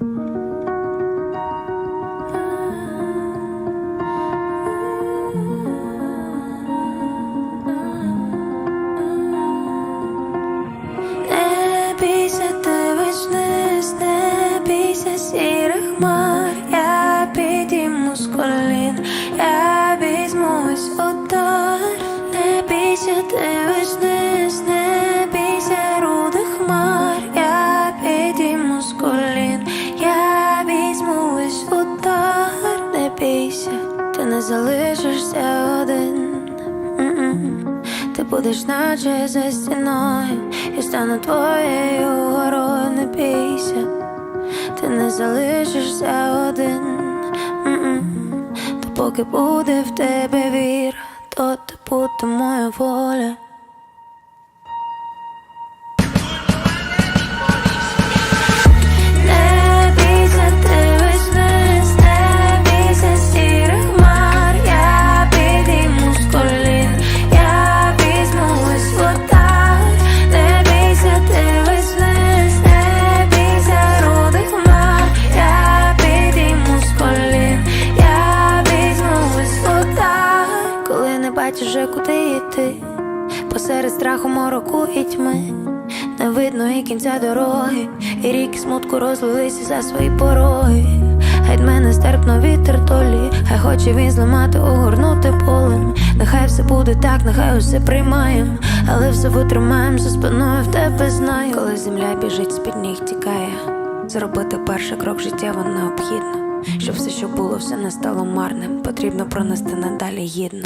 Не бійся, рудих хмар, я підійму з колін, не залишишся один. Ти будеш наче за стіною, я стану твоєю горою, не бійся, ти не залишишся один, то поки буде в тебе віра, то ти буде моя воля. Бачиш вже куди йти, посеред страху мороку і тьми. Не видно і кінця дороги, і ріки смутку розлилися за свої пороги. Геть мене стерпно вітер долі, хай хоче він зламати, огорнути полем. Нехай все буде так, нехай усе приймаєм, але все витримаєм за спиною в тебе знаю. Коли земля біжить, з-під ніг тікає. Зробити перший крок життєво необхідно. Щоб все, що було, все не стало марним. Потрібно пронести надалі гідно.